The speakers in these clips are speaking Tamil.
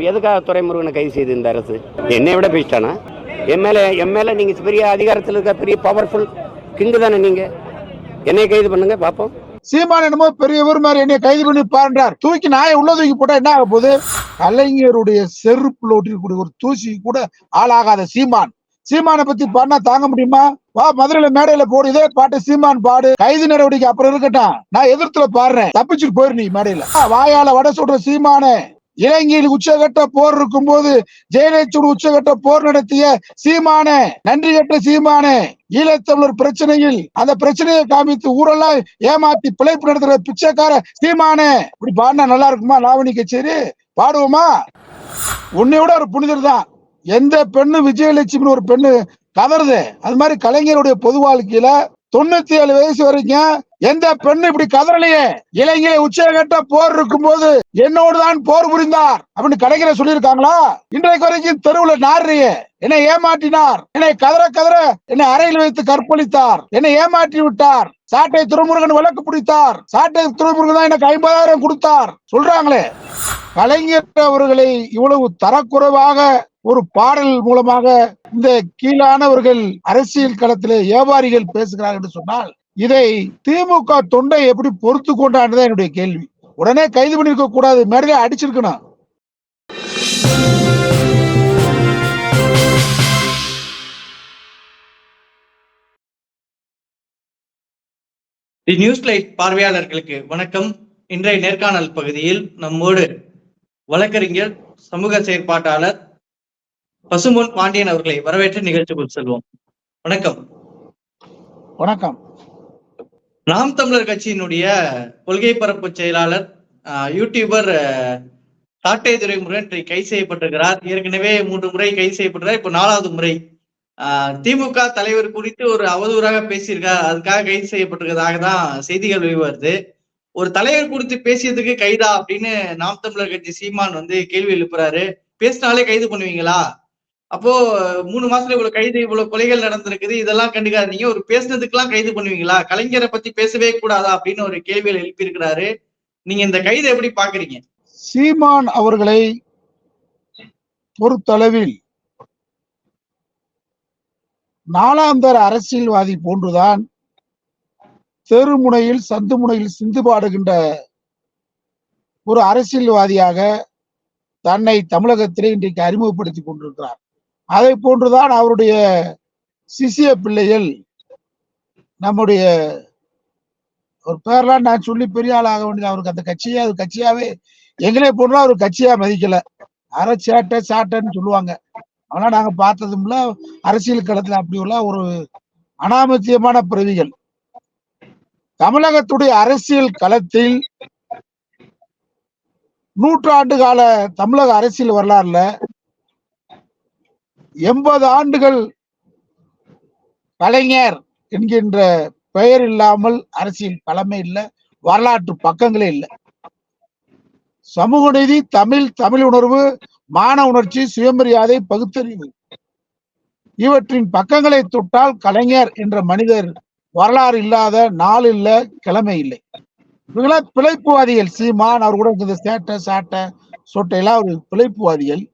எதுக்காக துரைமுருகனை கைது செய்து இந்த அரசு? என்னை விட பேசிட்டானா எம்எல்ஏ எம்எல்ஏ மேல நீங்க பெரிய அதிகாரத்தில் இருக்க பெரிய பவர்ஃபுல் கிங்கு தானே நீங்க. என்னை கைது பண்ணுங்க பாப்போம் சீமான் என்னமோ பெரியவர் மாதிரி என்னை கைது பண்ணி பாருன்றார். தூக்கி நாயை உள்ள தூக்கி போட்டா என்ன ஆக போகுது? கலைஞருடைய செருப்புல ஒட்டிருக்கக்கூடிய ஒரு தூசி கூட ஆளாகாத சீமான். சீமானை பத்தி பாடினா தாங்க முடியுமா? வா மதுரையில மேடையில போடு இதே பாட்டு சீமான் பாடு. கைது நடவடிக்கை அப்புறம் இருக்கட்டும். நான் எதிர்த்துல பாடுறேன். தப்பிச்சுட்டு போயிரு நீ மேடையில. வாயால வட சொல்ற சீமானே. இலங்கையில் உச்சகட்ட போர் இருக்கும் போது ஜெயலலிதோடு உச்சகட்ட போர் நடத்திய சீமானே நன்றி கட்ட சீமானே ஈழத்தமிழர் பிரச்சனையில் அந்த பிரச்சனையை காமித்து ஊரெல்லாம் ஏமாத்தி பிழைப்பு நடத்துற பிச்சைக்கார சீமானே. இப்படி பாடினா நல்லா இருக்குமா? லாவணி கச்சேரி பாடுவோமா? உன்னை விட ஒரு புனிதர் தான். எந்த பெண்ணு விஜயலட்சுமின்னு ஒரு பெண்ணு கதறுது. அது மாதிரி கலைஞருடைய பொது வாழ்க்கையில தொண்ணூத்தி ஏழு வயசு வரைக்கும் எந்த பெண்ணு இப்படி கதறலையே? இளைஞரை உச்சகட்ட போர் இருக்கும்போது என்னோடு தான் போர் புரிந்தார் அப்படின்னு கலைஞரை சொல்லியிருக்காங்களா? இன்றைக்கு வரைக்கும் தெருவுல நாடுறியே என்னை ஏமாற்றினார். என்னை கதற கதற என்னை அறையில் வைத்து கற்பழித்தார். என்னை ஏமாற்றி விட்டார். சாட்டை துறைமுருகன் வழக்கு பிடித்தார். சாட்டை துறைமுருகன் தான் எனக்கு ஐம்பதாயிரம் கொடுத்தார். சொல்றாங்களே. கலைஞர் அவர்களை இவ்வளவு தரக்குறைவாக ஒரு பாடல் மூலமாக இந்த கீழானவர்கள் அரசியல் களத்திலே வியாபாரிகள் பேசுகிறார்கள் என்று சொன்னால் இதை திமுக தொண்டை எப்படி பொறுத்து கொண்டாடுதான் என்னுடைய கேள்வி. உடனே கைது பண்ணிருக்க கூடாது மேடையில அடிச்சிருக்கணும். தி நியூஸ் லைட் பார்வையாளர்களுக்கு வணக்கம். இன்றைய நேர்காணல் பகுதியில் நம்மோடு வழக்கறிஞர் சமூக செயற்பாட்டாளர் பசும்பொன் பாண்டியன் அவர்களை வரவேற்று நிகழ்ச்சிக்குள் செல்வோம். வணக்கம். வணக்கம். நாம் தமிழர் கட்சியினுடைய கொள்கை பரப்பு செயலாளர் யூடியூபர் சாட்டை துரைமுருகன் இன்றைக்கு கைது செய்யப்பட்டிருக்கிறார். ஏற்கனவே மூன்று முறை கைது செய்யப்பட்டிருக்கிறார். இப்போ நாலாவது முறை. ஆஹ், திமுக தலைவர் குறித்து ஒரு அவதூறாக பேசியிருக்கார். அதுக்காக கைது செய்யப்பட்டிருக்கிறதாக தான் செய்திகள் வெளிவருது. ஒரு தலைவர் குறித்து பேசியதுக்கு கைதா அப்படின்னு நாம் தமிழர் கட்சி சீமான் வந்து கேள்வி எழுப்புறாரு. பேசினாலே கைது பண்ணுவீங்களா? அப்போ மூணு மாசத்துல இவ்வளவு கைது இவ்வளவு கொலைகள் நடந்திருக்குது இதெல்லாம் கண்டுக்காதீங்க. ஒரு பேசுனதுக்கெல்லாம் கைது பண்ணுவீங்களா? கலைஞரை பத்தி பேசவே கூடாதா? அப்படின்னு ஒரு கேள்வியில் எழுப்பியிருக்கிறாரு. நீங்க இந்த கைதை எப்படி பாக்குறீங்க சீமான் அவர்களை பொறுத்தளவில் நாலாந்தர அரசியல்வாதி போன்றுதான் தெருமுனையில் சந்து முனையில் சிந்து பாடுகின்ற ஒரு அரசியல்வாதியாக தன்னை தமிழகத்திலே இன்றைக்கு அறிமுகப்படுத்தி கொண்டிருக்கிறார். அதை போன்றுதான் அவருடைய சிசிய பிள்ளைகள் நம்முடைய ஒரு பேர்லாம் நான் சொல்லி பெரிய ஆள் ஆக வேண்டியது அவருக்கு அந்த கட்சியே அது கட்சியாவே எங்களே போன்றா அவர் கட்சியா மதிக்கல. அரை சேட்டை சாட்டைன்னு சொல்லுவாங்க. அதெல்லாம் நாங்க பார்த்ததும்ல அரசியல் களத்துல அப்படி உள்ள ஒரு அனாமத்தியமான பிரதிகள். தமிழகத்துடைய அரசியல் களத்தில் நூற்றாண்டு கால தமிழக அரசியல் வரலாறுல எண்பது ஆண்டுகள் கலைஞர் என்கின்ற பெயர் இல்லாமல் அரசியல் பழமை இல்லை வரலாற்று பக்கங்களே இல்லை. சமூக நீதி தமிழ் தமிழ் உணர்வு மான உணர்ச்சி சுயமரியாதை பகுத்தறிவு. இவற்றின் பக்கங்களை தொட்டால் கலைஞர் என்ற மனிதர் வரலாறு இல்லாத நாள் இல்ல கிழமை இல்லை. இவங்களா பிழைப்புவாதிகள். சீமான் அவர் கூட இந்த சேட்டை சாட்டை சொட்டையெல்லாம் ஒரு பிழைப்புவாதிகள்.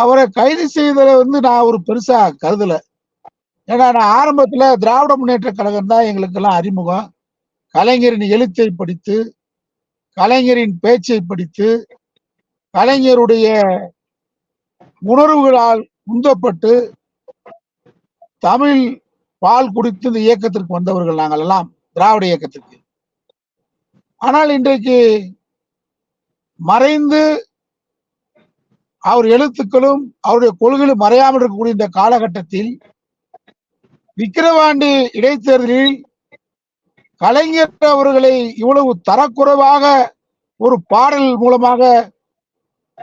அவரை கைது செய்ததை வந்து நான் ஒரு பெருசா கருதல. ஏன்னா நான் ஆரம்பத்துல திராவிட முன்னேற்ற கழகம் தான் எங்களுக்கெல்லாம் அறிமுகம். கலைஞரின் எழுத்தை படித்து கலைஞரின் பேச்சை படித்து கலைஞருடைய உணர்வுகளால் உந்தப்பட்டு தமிழ் பால் குடித்து இந்த இயக்கத்திற்கு வந்தவர்கள் நாங்கள் எல்லாம் திராவிட இயக்கத்திற்கு. ஆனால் இன்றைக்கு மறைந்து அவர் எழுத்துக்களும் அவருடைய கொள்கைகளும் மறையாமல் இருக்கக்கூடிய இந்த காலகட்டத்தில் விக்கிரவாண்டி இடைத்தேர்தலில் கலைஞர் அவர்களை இவ்வளவு தரக்குறைவாக ஒரு பாடல் மூலமாக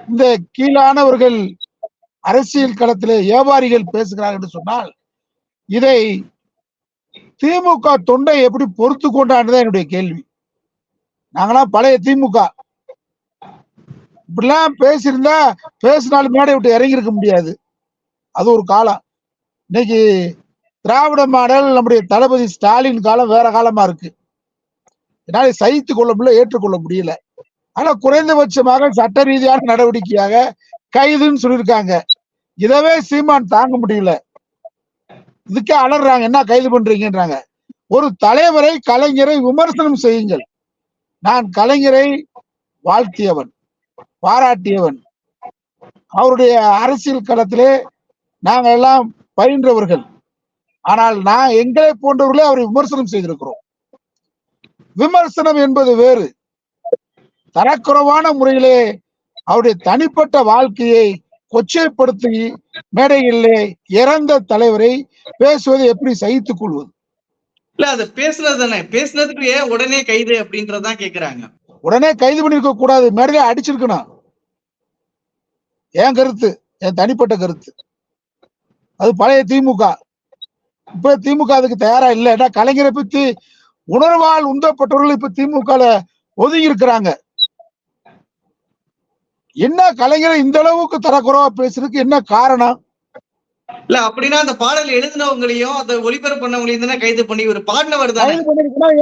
இந்த கீழானவர்கள் அரசியல் களத்திலே வியாபாரிகள் பேசுகிறார்கள் என்று சொன்னால் இதை திமுக தொண்டை எப்படி பொறுத்து கொண்டாடுதான் என்னுடைய கேள்வி. நாங்களாம் பழைய திமுக. இப்படிலாம் பேசியிருந்தா பேசினாலும் மேடை விட்டு இறங்கி இருக்க முடியாது. அது ஒரு காலம். இன்னைக்கு திராவிட மாடல் நம்முடைய தளபதி ஸ்டாலின் காலம் வேற காலமா இருக்கு. என்னால சகித்து கொள்ள முடியல ஏற்றுக்கொள்ள முடியல. ஆனா குறைந்தபட்சமாக சட்ட ரீதியான நடவடிக்கையாக கைதுன்னு சொல்லியிருக்காங்க. இதவே சீமான் தாங்க முடியல. இதுக்கே அலறாங்க என்ன கைது பண்றீங்கன்றாங்க. ஒரு தலைவரை கலைஞரை விமர்சனம் செய்யுங்கள். நான் கலைஞரை வாழ்த்தியவன். பாராட்டியவன். அவருடைய அரசியல் களத்திலே நாங்கள் எல்லாம் பயின்றவர்கள். ஆனால் நான் எங்களை போன்றவர்களே அவரை விமர்சனம் செய்திருக்கிறோம். விமர்சனம் என்பது வேறு. தரக்குறைவான முறையிலே அவருடைய தனிப்பட்ட வாழ்க்கையை கொச்சைப்படுத்தி மேடைகளிலே இறந்த தலைவரை பேசுவதை எப்படி சகித்துக் கொள்வது? இல்ல அது பேசுனது தானே. பேசுனதுக்கு உடனே கைது அப்படின்றதான் கேக்குறாங்க. உடனே கைது பண்ணிருக்க கூடாது. மேடையில அடிச்சிருக்கணும். என் கருத்து என் தனிப்பட்ட கருத்து. அது பழைய திமுக. இப்ப திமுக அதுக்கு தயாரா இல்ல. ஏன்னா கலைஞரை பத்தி உணர்வால் உந்தப்பட்டவர்கள் இப்ப திமுக ஒதுங்கி இருக்கிறாங்க என்ன கலைஞரை இந்த அளவுக்கு தரக்குறைவா பேசுறதுக்கு என்ன காரணம்? இல்ல அப்படின்னா அந்த பாடல் எழுதினவங்களையும் அதை ஒளிபரப்பு பண்ணவங்களையும் தானே கைது பண்ணி ஒரு பாடினவர் தானே.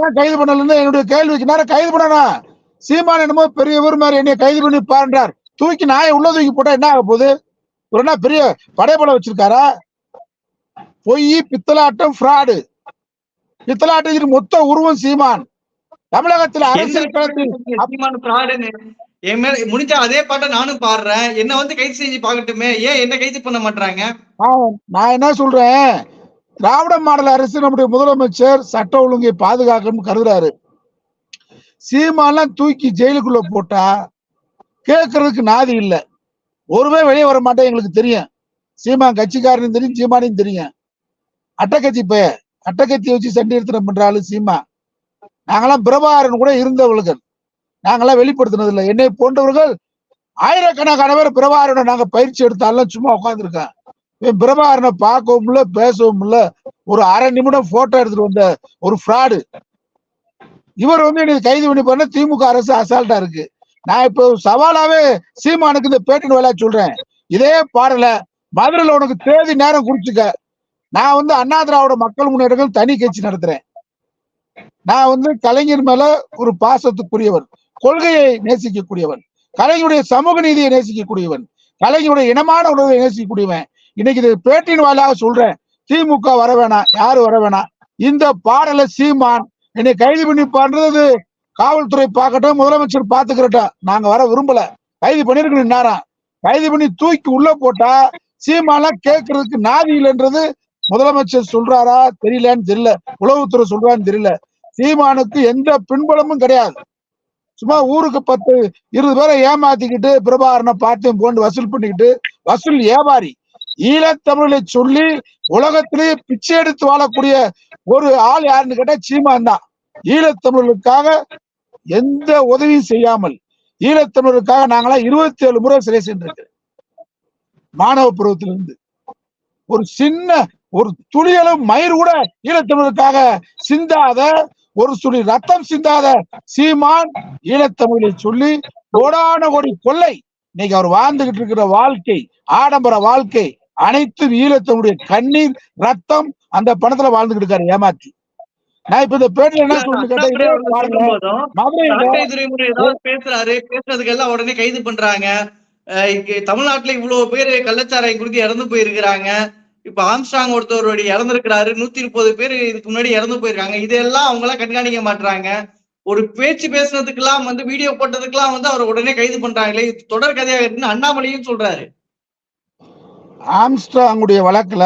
ஏன் கைது பண்ணலன்னு என்னுடைய கேள்விக்கு நேரம் கைது பண்ணணும். சீமான் என்னமோ பெரியவர் மாதிரி என்னைய கைது பண்ணி பாருன்றார் தூக்கி நாயை உள்ள தூக்கி போட்டா என்ன ஆக போகுது? ஒரு என்ன பெரிய படைப்படம் வச்சிருக்காரா? பொய் பித்தலாட்டம் ஃப்ராடு. பித்தலாட்டத்தின் மொத்த உருவம் சீமான். தமிழகத்தில் அரசியல் களத்தில். என் மேல முடிஞ்சா அதே பாட்டை நானும் பாடுறேன். என்ன வந்து கைது செஞ்சு பார்க்கட்டுமே? ஏன் என்ன கைது பண்ண மாட்டாங்க நான் என்ன சொல்றேன்? திராவிட மாடல் அரசு நம்முடைய முதலமைச்சர் சட்ட ஒழுங்கை பாதுகாக்கணும்னு கருதுறாரு. சீமாலாம் தூக்கி ஜெயிலுக்குள்ள போட்டா கேட்கறதுக்கு நாதி இல்லை. ஒருவே வெளியே வர மாட்டேன் எங்களுக்கு தெரியும். சீமான் கட்சிக்காரனும் தெரியும் சீமானையும் தெரியும். அட்டக்கத்தி பைய அட்டக்கத்தி வச்சு சண்டை எடுத்துட்டு பண்றாளு சீமா. நாங்கெல்லாம் பிரபாகரன் கூட இருந்தவர்கள் நாங்களாம் வெளிப்படுத்தினது இல்லை என்னை போன்றவர்கள் ஆயிரக்கணக்கான பேர் பிரபாகரனை நாங்க பயிற்சி எடுத்தாலும் சும்மா உட்காந்துருக்கேன் பிரபாகரனை பார்க்கவும் இல்ல பேசவும் இல்ல. ஒரு அரை நிமிடம் போட்டோ எடுத்துட்டு வந்த ஒரு ஃப்ராடு இவர் வந்து எனக்கு கைது பண்ணி பண்ண திமுக அரசு அசால்ட்டா இருக்கு. நான் இப்போ சவாலாவே சீமானுக்கு இந்த பேட்டின் வேலையா சொல்றேன். இதே பாடல மதுரையில் உனக்கு தேதி நேரம் குறிச்சுக்க நான் வந்து அண்ணா திராவிட மக்கள் முன்னேற்றங்கள் தனி கட்சி நடத்துறேன். நான் வந்து கலைஞர் மேல ஒரு பாசத்துக்குரியவன் கொள்கையை நேசிக்கக்கூடியவன் கலைஞருடைய சமூக நீதியை நேசிக்கக்கூடியவன் கலைஞருடைய இனமான உணர்வை நேசிக்கக்கூடியவன். இன்னைக்கு இது பேட்டின் வாயிலாக சொல்றேன். திமுக வர வேணாம் யாரு வர வேணாம். இந்த பாடலை சீமான் என்னை கைது பண்ணி பண்றது காவல்துறை பார்க்கட்டும் முதலமைச்சர் பாத்துக்கிறட்டும் நாங்க வர விரும்பல. கைது பண்ணிருக்கணும் நேரம் கைது பண்ணி தூக்கி உள்ள போட்டா சீமாலாம் கேட்கறதுக்கு நாதி இல்லைன்றது முதலமைச்சர் சொல்றாரா தெரியலன்னு தெரியல. உளவுத்துறை சொல்றான்னு தெரியல. சீமானுக்கு எந்த பின்பலமும் கிடையாது. சும்மா ஊருக்கு பத்து இருபது பேரை ஏமாத்திக்கிட்டு பிரபாகரனை பார்த்தையும் போண்டு வசூல் பண்ணிக்கிட்டு வசூல் வியாபாரி ஈழத்தமிழை சொல்லி உலகத்திலேயே பிச்சை எடுத்து வாழக்கூடிய ஒரு ஆள் யாருன்னு கேட்டா சீமான் தான். ஈழத்தமிழர்களுக்காக எந்த உதவியும் செய்யாமல் ஈழத்தமிழருக்காக நாங்களாம் இருபத்தி ஏழு முறை சிறை சென்றிருக்கிறேன் மாணவ பருவத்திலிருந்து. ஒரு சின்ன ஒரு துளியளவு மயிர் கூட ஈழத்தமிழருக்காக சிந்தாத ஒரு துளி ரத்தம் சிந்தாத சீமான் ஈழத்தமிழை சொல்லி கோடான கோடி கொள்ளை இன்னைக்கு அவர் வாழ்ந்துகிட்டு இருக்கிற வாழ்க்கை ஆடம்பர வாழ்க்கை அனைத்தும் ஈழத்தமிழுடைய கண்ணீர் ரத்தம் அந்த பணத்துல வாழ்ந்துகிட்டு இருக்காரு ஏமாத்தி நான் இப்ப இந்த பேட்டில என்ன பேசுறாரு. பேசுறதுக்கு எல்லாம் உடனே கைது பண்றாங்க. தமிழ்நாட்டுல இவ்வளவு பேர் கள்ளச்சாராயம் குறித்து இறந்து போயிருக்கிறாங்க. இப்ப ஆம்ஸ்டாங் ஒருத்தருடைய இறந்திருக்கிறாரு. நூத்தி முப்பது பேர் இதுக்கு முன்னாடி இறந்து போயிருக்காங்க. இதெல்லாம் அவங்க எல்லாம் கண்காணிக்க மாட்டாங்க ஒரு பேச்சு பேசுனதுக்கெல்லாம் வந்து வீடியோ போட்டதுக்கெல்லாம் வந்து அவர் உடனே கைது பண்றாங்களே. இது தொடர் கதையாக இருக்குன்னு அண்ணாமலையும் சொல்றாரு. ஆம்ஸ்ட்ராங்குடைய வழக்குல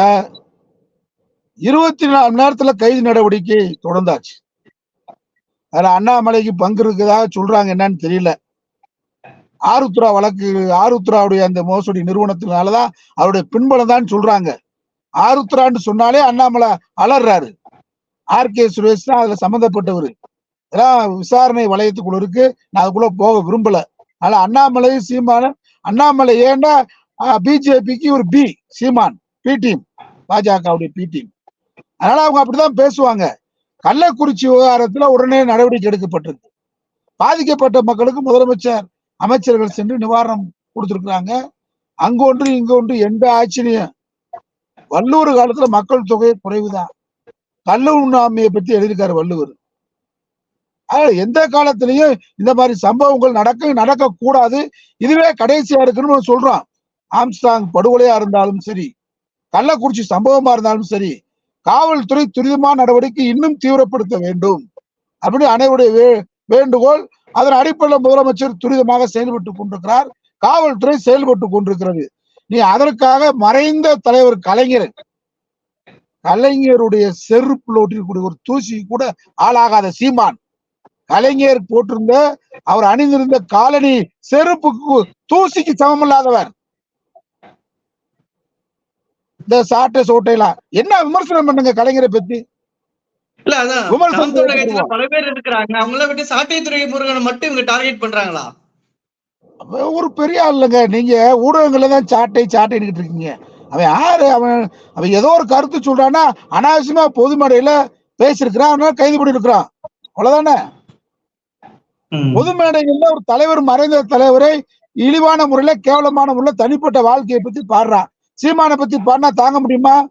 இருபத்தி நாலு மணி நேரத்துல கைது நடவடிக்கை தொடர்ந்தாச்சு. அதுல அண்ணாமலைக்கு பங்கு இருக்குதா சொல்றாங்க என்னன்னு தெரியல. ஆருத்ரா வழக்கு ஆருத்ராவுடைய அந்த மோசடி நிறுவனத்தினாலதான் அவருடைய பின்பலம் தான் சொல்றாங்க. ஆருத்ரான்னு சொன்னாலே அண்ணாமலை அலர்றாரு ஆர் கே சுரேஷ் தான் அதுல சம்பந்தப்பட்டவர். இதெல்லாம் விசாரணை வளையத்துக்குள்ள இருக்கு. நான் அதுக்குள்ள போக விரும்பல. அதனால அண்ணாமலை சீமான அண்ணாமலை ஏன்டா பிஜேபிக்கு ஒரு பி சீமான் பி டீம் பாஜகவுடைய பி டீம். அதனால அவங்க அப்படிதான் பேசுவாங்க. கள்ளக்குறிச்சி விவகாரத்துல உடனே நடவடிக்கை எடுக்கப்பட்டிருக்கு. பாதிக்கப்பட்ட மக்களுக்கு முதலமைச்சர் அமைச்சர்கள் சென்று நிவாரணம் கொடுத்திருக்கிறாங்க. அங்க ஒன்று இங்க ஒன்று எந்த ஆச்சரியம் வள்ளுவர் காலத்துல மக்கள் தொகை குறைவுதான். கள்ள உண்ணாமையை பத்தி எழுதியிருக்காரு வள்ளுவர். அதனால எந்த காலத்திலையும் இந்த மாதிரி சம்பவங்கள் நடக்க நடக்க கூடாது இதுவே கடைசியா இருக்குன்னு சொல்றான். சொல்றோம் ஆம்ஸ்டாங் படுகொலையா இருந்தாலும் சரி கள்ளக்குறிச்சி சம்பவமா இருந்தாலும் சரி காவல்துறை துரிதமான நடவடிக்கை இன்னும் தீவிரப்படுத்த வேண்டும். அப்படின்னு அனைவருடைய வே- வேண்டுகோள் அதன் அடிப்படையில் முதலமைச்சர் துரிதமாக செயல்பட்டு கொண்டிருக்கிறார். காவல்துறை செயல்பட்டு கொண்டிருக்கிறது. நீ அதற்காக மறைந்த தலைவர் கலைஞர் கலைஞருடைய செருப்புல ஒட்டிருக்கூடிய ஒரு தூசி கூட ஆளாகாத சீமான். கலைஞர் போட்டிருந்த அவர் அணிந்திருந்த காலனி செருப்புக்கு தூசிக்கு சமமில்லாதவர். இந்த சாட்டை சோட்டையெல்லாம் என்ன விமர்சனம் பண்ணுங்க கலைஞரை பத்தி? இல்ல அதான் விமர்சனம். பல பேர் இருக்கிறாங்க. அவங்கள விட்டு சாட்டை துறை முருகனை மட்டும் இவங்க டார்கெட் பண்றாங்களா? ஒரு பெரிய ஆள் இல்லைங்க. நீங்க ஊடகங்கள்ல தான் சாட்டை சாட்டைன்னு இருக்கீங்க. அவன் யாரு? அவன் அவன் ஏதோ ஒரு கருத்து சொல்றான்னா அனாவசியமா பொது மேடையில பேசியிருக்கிறான். அதனால கைது பண்ணிருக்கிறான் அவ்வளவுதானே? பொது மேடைகள்ல ஒரு தலைவர் மறைந்த தலைவரை இழிவான முறையில கேவலமான முறையில தனிப்பட்ட வாழ்க்கையை பத்தி பாடுறான். சீமானை பத்தி பாடினா தாங்க முடியுமா?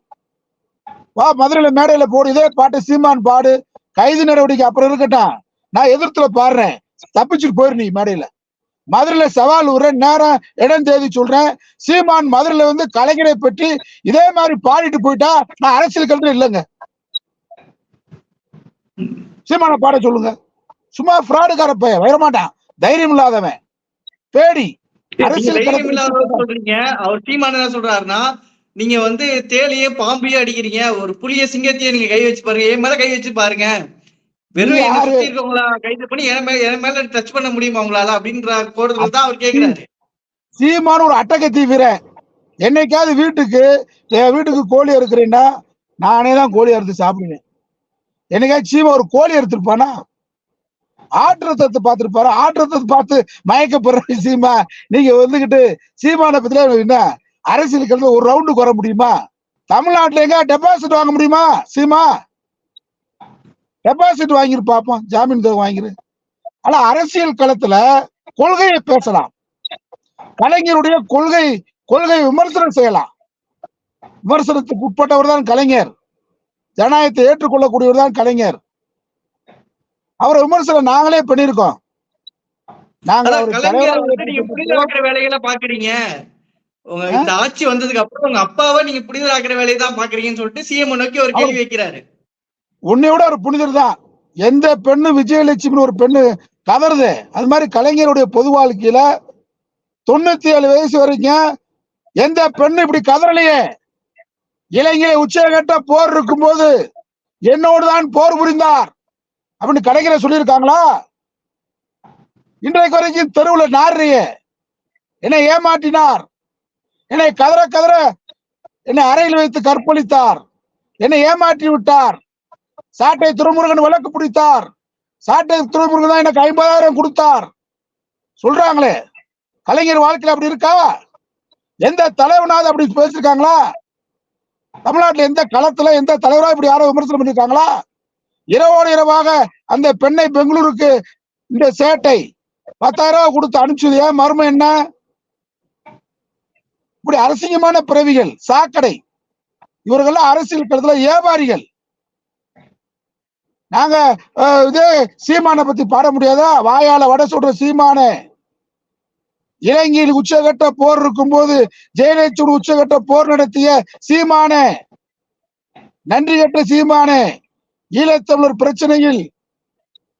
வா மதுரையில மேடையில போடு. இதே பாட்டு சீமான் பாடு. கைது நடவடிக்கை அப்புறம் இருக்கட்டும். நான் எதிர்த்துல பாடுறேன். தப்பிச்சுட்டு போயிரு நீ மேடையில. மதுரையில சவால் விடுறேன் நேரம் இடம் தேதி சொல்றேன். சீமான் மதுரையில வந்து கலைஞரை பற்றி இதே மாதிரி பாடிட்டு போயிட்டா நான் அரசியல் கல்வி இல்லைங்க. சீமானை பாட சொல்லுங்க. சும்மா ஃப்ராடுக்கார பையன். வரமாட்டான். தைரியம் இல்லாதவன். பேடி. சொல்றீங்க. அவர் சீமான என்ன சொல்றாருன்னா நீங்க வந்து தேலையே பாம்பையே அடிக்கிறீங்க. ஒரு புளிய சிங்கத்தையே நீங்க கை வச்சு பாருங்க. என் மேல கை வச்சு பாருங்க. வெறும் என்ன? சுத்தி இருக்கவங்களா கைது பண்ணி என் மேல என் மேல டச் பண்ண முடியுமா உங்களால அப்படின்ற கோடத்துல தான் அவர் கேக்குறாரு. சீமான் ஒரு அட்டகத்தி வீரன் என்னைக்காவது வீட்டுக்கு என் வீட்டுக்கு கோழி அறுக்கிறேன்னா நானே தான் கோழி அறுத்து சாப்பிடுவேன். என்னைக்காவது சீமா ஒரு கோழி அறுத்திருப்பானா? ஆற்றத்தை பார்த்துருப்பாரு. ஆற்றத்தை பார்த்து மயக்கப்படுற சீமா நீங்க வந்துகிட்டு சீமானை பத்தில என்ன அரசியல் கலந்து ஒரு ரவுண்டுக்கு வர முடியுமா? தமிழ்நாட்டுல எங்க டெபாசிட் வாங்க முடியுமா சீமா? டெபாசிட் வாங்கிரு பாப்போம் ஜாமீன் தொகை வாங்கிரு. ஆனா அரசியல் களத்துல கொள்கையை பேசலாம். கலைஞருடைய கொள்கை கொள்கை விமர்சனம் செய்யலாம். விமர்சனத்துக்கு உட்பட்டவர் தான் கலைஞர். ஜனநாயகத்தை ஏற்றுக்கொள்ளக்கூடியவர் தான் கலைஞர். அவரை விமர்சனம் நாங்களே பண்ணியிருக்கோம். நாங்க வேலைகளை பாக்குறீங்க. உங்க இந்த ஆட்சி வந்ததுக்கு அப்புறம் உங்க அப்பாவை நீங்க புரிதலாக்குற வேலையை தான் பாக்குறீங்கன்னு சொல்லிட்டு சிஎம் நோக்கி ஒரு கேள்வி வைக்கிறாரு. உன்னை விட ஒரு புனிதர் தான். எந்த பெண்ணு விஜயலட்சுமின்னு ஒரு பெண்ணு கதறுது. அது மாதிரி கலைஞருடைய பொது வாழ்க்கையில தொண்ணூத்தி ஏழு வயசு வரைக்கும் எந்த பெண்ணு இப்படி கதறலையே. இளைஞரை உச்சகட்ட போர் இருக்கும்போது என்னோடு தான் போர் புரிந்தார். அப்படின்னு கலைஞரை சொல்லியிருக்காங்களா? இன்றைக்கு வரைக்கும் தெருவுல நாடுறியே என்னை ஏமாற்றினார். என்னை கதற கதற என்னை அறையில் வைத்து கற்பழித்தார். என்னை ஏமாற்றி விட்டார். சாட்டை துறைமுருகன் வழக்கு பிடித்தார். சாட்டை துறைமுருகன் தான் எனக்கு ஐம்பதாயிரம் கொடுத்தார். சொல்றாங்களே கலைஞர் வாழ்க்கையில அப்படி இருக்கா? எந்த தலைவனாவது அப்படி பேசிருக்காங்களா தமிழ்நாட்டுல எந்த களத்துல எந்த தலைவரா இப்படி யாரோ விமர்சனம் பண்ணிருக்காங்களா இரவோடு இரவாக அந்த பெண்ணை பெங்களூருக்கு இந்த சேட்டை பத்தாயிரம் ரூபாய் கொடுத்து அனுப்பிச்சது ஏன்? மர்மம் என்ன? இப்படி அரசிங்கமான பிறவிகள் சாக்கடை. இவர்கள்லாம் அரசியல் கருத்துல வியாபாரிகள் நாங்க இது இதே சீமானை பத்தி பாட முடியாதா? வாயால வட சொல்ற சீமானே. இலங்கையில் உச்சகட்ட போர் இருக்கும் போது ஜெயலலிதோடு உச்சகட்ட போர் நடத்திய சீமானே. நன்றி கட்ட சீமானே. ஈழத்தமிழர் பிரச்சனையில்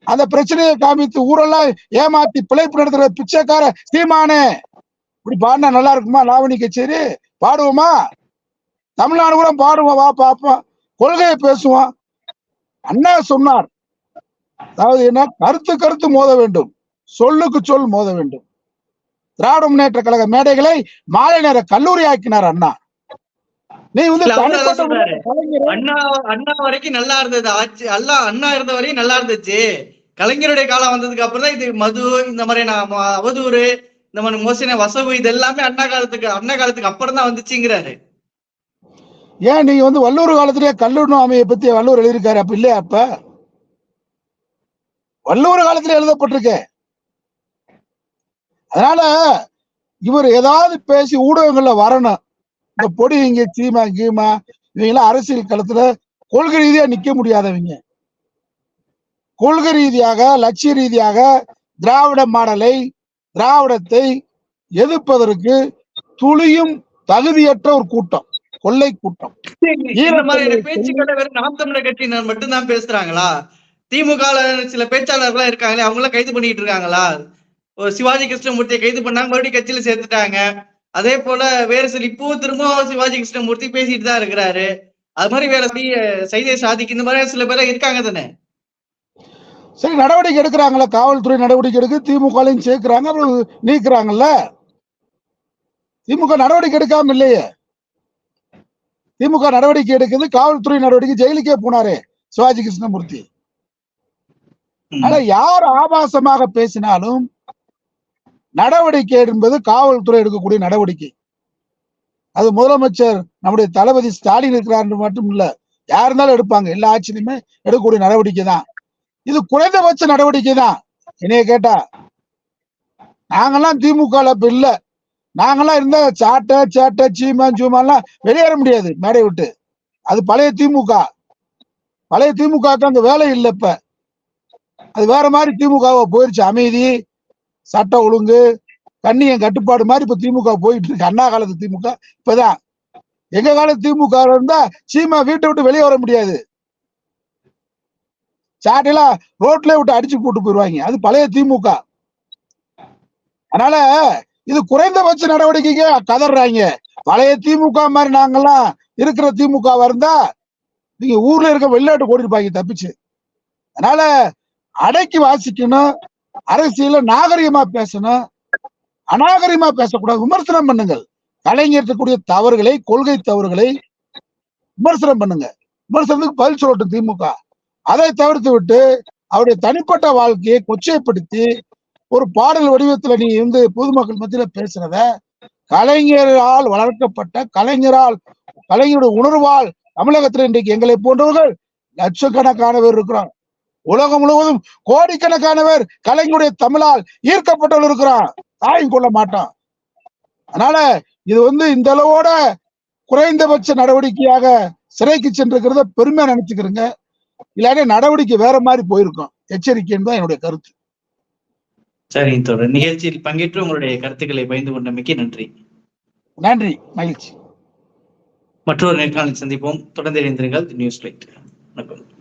அந்த பிரச்சனையை காமித்து ஊரெல்லாம் ஏமாத்தி பிழைப்பு நடத்துற பிச்சைக்கார சீமானே. இப்படி பாடினா நல்லா இருக்குமா? லாவணி கச்சேரி பாடுவோமா? தமிழ்நாடு கூட பாடுவோம் வா பார்ப்போம். கொள்கையை பேசுவோம். அண்ணா சொன்னார். அதாவது என்ன? கருத்து கருத்து மோத வேண்டும். சொல்லுக்கு சொல் மோத வேண்டும். திராவிட முன்னேற்ற கழக மேடைகளை மாலை நேர கல்லூரி ஆக்கினார் அண்ணா. நீ வந்து அண்ணா அண்ணா வரைக்கும் நல்லா இருந்தது. ஆட்சி அல்ல அண்ணா இருந்த வரையும் நல்லா இருந்துச்சு. கலைஞருடைய காலம் வந்ததுக்கு அப்புறம் தான் இது மது இந்த மாதிரி நான் அவதூறு இந்த மாதிரி மோசன வசவு இது எல்லாமே அண்ணா காலத்துக்கு அண்ணா காலத்துக்கு அப்புறம் தான் வந்துச்சுங்கிறாரு. ஏன் நீங்க வந்து வல்லூர் காலத்திலேயே கல்லூர் நோமையை பத்தி வல்லூர் எழுதியிருக்காரு அப்ப இல்லையா அப்ப? வல்லூர் காலத்துல எழுதப்பட்டிருக்கு. அதனால இவர் ஏதாவது பேசி ஊடகங்கள்ல வரணும். இந்த பொடி இங்க சீமா கீமா இவங்க எல்லாம் அரசியல் களத்துல கொள்கை ரீதியா நிக்க முடியாதவங்க. கொள்கை ரீதியாக லட்சிய ரீதியாக திராவிட மாடலை திராவிடத்தை எதிர்ப்பதற்கு துளியும் தகுதியற்ற ஒரு கூட்டம் கொள்ளை கூட்டம். பேச்சுக்களை வெறும் நாம் தமிழர் கட்சியினர் மட்டும்தான் பேசுறாங்களா? திமுக சில பேச்சாளர்கள்லாம் இருக்காங்களே அவங்க எல்லாம் கைது பண்ணிட்டு இருக்காங்களா? ஒரு சிவாஜி கிருஷ்ணமூர்த்தியை கைது பண்ணாங்க மறுபடியும் கட்சியில சேர்த்துட்டாங்க. அதே போல வேறு சில இப்போ திரும்பவும் சிவாஜி கிருஷ்ணமூர்த்தி பேசிட்டு தான் இருக்கிறாரு. அது மாதிரி வேற சைதை சாதிக்கு இந்த மாதிரி சில பேர் இருக்காங்க தானே? சரி நடவடிக்கை எடுக்கிறாங்களா காவல்துறை நடவடிக்கை எடுக்கு திமுகலையும் சேர்க்கிறாங்க அப்புறம் நீக்குறாங்கல்ல? திமுக நடவடிக்கை எடுக்காம இல்லையே? திமுக நடவடிக்கை எடுக்குது காவல்துறை நடவடிக்கை ஜெயிலுக்கே போனாரே சிவாஜி கிருஷ்ணமூர்த்தி. ஆனா யார் ஆபாசமாக பேசினாலும் நடவடிக்கை என்பது காவல்துறை எடுக்கக்கூடிய நடவடிக்கை. அது முதலமைச்சர் நம்முடைய தளபதி ஸ்டாலின் இருக்கிறார் மட்டும் இல்ல யார் இருந்தாலும் எடுப்பாங்க. எல்லா ஆட்சியிலுமே எடுக்கக்கூடிய நடவடிக்கை தான். இது குறைந்தபட்ச நடவடிக்கை தான். என்னைய கேட்டா நாங்கெல்லாம் திமுக ல இப்ப இல்ல. நாங்கெல்லாம் இருந்தா சாட்டை சேட்டை சீமா சீமான்லாம் வெளியேற முடியாது மேடை விட்டு. அது பழைய திமுக. பழைய திமுகவுக்கு அங்க வேலை இல்லை இப்ப. அது வேற மாதிரி திமுகவை போயிருச்சு. அமைதி சட்ட ஒழுங்கு கண்ணியம் கட்டுப்பாடு மாதிரி இப்ப திமுக போயிட்டு இருக்கு. அண்ணா காலத்து திமுக இப்பதான். எங்க காலத்து திமுக இருந்தா சீமா வீட்டை விட்டு வெளியே வர முடியாது. சாட்டையெல்லாம் ரோட்ல விட்டு அடிச்சு போட்டு போயிருவாங்க. அது பழைய திமுக. அதனால இது குறைந்தபட்ச நடவடிக்கைக்கு கதறாங்க பழைய திமுக மாதிரி நாங்கெல்லாம் இருக்கிற திமுக இருந்தா நீங்க ஊர்ல இருக்க வெளிநாட்டு ஓடிருப்பாங்க தப்பிச்சு. அதனால அடைக்கி வாசிக்கணும். அரசியல நாகரிகமா பேசணும் அநாகரிகமா பேசக்கூடாது விமர்சனம் பண்ணுங்கள். கலைஞர் இருக்கக்கூடிய தவறுகளை கொள்கை தவறுகளை விமர்சனம் பண்ணுங்க. விமர்சனத்துக்கு பதில் சொல்லட்டும் திமுக. அதை தவிர்த்து விட்டு அவருடைய தனிப்பட்ட வாழ்க்கையை கொச்சைப்படுத்தி ஒரு பாடல் வடிவத்துல நீ வந்து பொதுமக்கள் மத்தியில பேசுறத கலைஞரால் வளர்க்கப்பட்ட கலைஞரால் கலைஞருடைய உணர்வால் தமிழகத்துல இன்றைக்கு எங்களை போன்றவர்கள் லட்சக்கணக்கான பேர் இருக்கிறோம் உலகம் முழுவதும் கோடிக்கணக்கான பேர் கலைஞருடைய தமிழால் ஈர்க்கப்பட்டவர்கள் இருக்கிறோம் தாயும் கொள்ள மாட்டோம் அதனால இது வந்து இந்த அளவோட குறைந்தபட்ச நடவடிக்கையாக சிறைக்கு சென்றிருக்கிறத பெருமையா நினைச்சுக்கிறேங்க. இல்லாட்டி நடவடிக்கை வேற மாதிரி போயிருக்கும். எச்சரிக்கைன்னு தான் என்னுடைய கருத்து. தொடர் நிகழ்ச்சியில் பங்கேற்று உங்களுடைய கருத்துக்களை பகிர்ந்து கொண்டமைக்கு நன்றி. நன்றி. மகிழ்ச்சி. மற்றொரு நேர்காணல் சந்திப்போம். தொடர்ந்து இணைந்திருங்கள். News light. வணக்கம்.